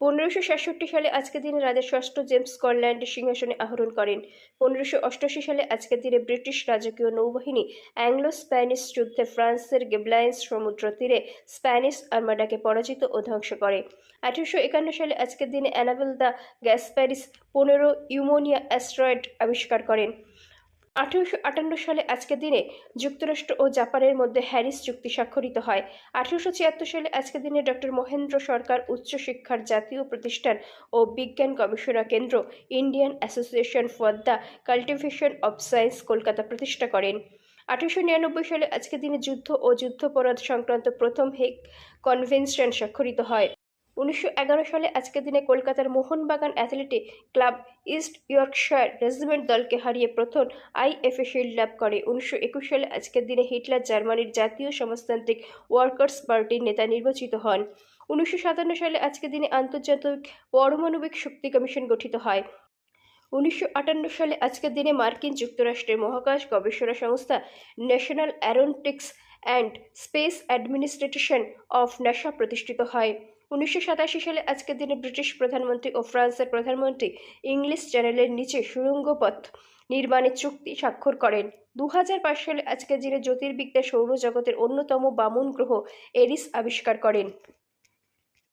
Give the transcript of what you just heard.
পনেরোশো সাতষট্টি সালে আজকের দিনে রাজা ষষ্ঠ জেমস স্কটল্যান্ডের সিংহাসনে আরোহণ করেন। পনেরোশো অষ্টআশি সালে আজকের দিনে ব্রিটিশ রাজকীয় নৌবাহিনী অ্যাংলো স্প্যানিশ যুদ্ধে ফ্রান্সের গেবলাইন্স সমুদ্র তীরে স্প্যানিশ আর্মাডাকে পরাজিত ও ধ্বংস করে। আঠারোশো একান্ন সালে আজকের দিনে অ্যানাবেল দ্য গ্যাসপ্যারিস পনেরো ইউমোনিয়া অ্যাস্ট্রয়েড আবিষ্কার করেন। আঠেরোশো আটান্ন সালে আজকের দিনে যুক্তরাষ্ট্র ও জাপানের মধ্যে হ্যারিস চুক্তি স্বাক্ষরিত হয়। আঠেরোশো ছিয়াত্তর সালে আজকের দিনে ডক্টর মহেন্দ্র সরকার উচ্চশিক্ষার জাতীয় প্রতিষ্ঠান ও বিজ্ঞান গবেষণা কেন্দ্র Indian Association for the Cultivation of Science Kolkata প্রতিষ্ঠা করেন। আঠেরোশো নিরানব্বই সালে আজকের দিনে যুদ্ধ ও যুদ্ধাপরাধ সংক্রান্ত প্রথম হেগ কনভেনশন স্বাক্ষরিত হয়। উনিশশো এগারো সালে আজকের দিনে কলকাতার Mohun Bagan Athletic Club East Yorkshire Regiment দলকে হারিয়ে প্রথম আইএফএ শিল্ড লাভ করে। উনিশশো একুশ সালে আজকের দিনে হিটলার জার্মানির জাতীয় সমাজতান্ত্রিক ওয়ার্কার্স পার্টির নেতা নির্বাচিত হন। উনিশশো সাতান্ন সালে আজকের দিনে আন্তর্জাতিক পারমাণবিক শক্তি কমিশন গঠিত হয়। উনিশশো আটান্ন সালে আজকের দিনে মার্কিন যুক্তরাষ্ট্রের মহাকাশ গবেষণা সংস্থা National Aeronautics and Space Administration of NASA প্রতিষ্ঠিত হয়। উনিশশো সাতাশি সালে আজকের দিনে ব্রিটিশ প্রধানমন্ত্রী ও ফ্রান্সের প্রধানমন্ত্রী ইংলিশ চ্যানেলের নিচে সুড়ঙ্গ পথ নির্মাণের চুক্তি স্বাক্ষর করেন। দু হাজার পাঁচ সালে আজকের দিনে জ্যোতির্বিদ্যা সৌরজগতের অন্যতম বামন গ্রহ এরিস আবিষ্কার করেন।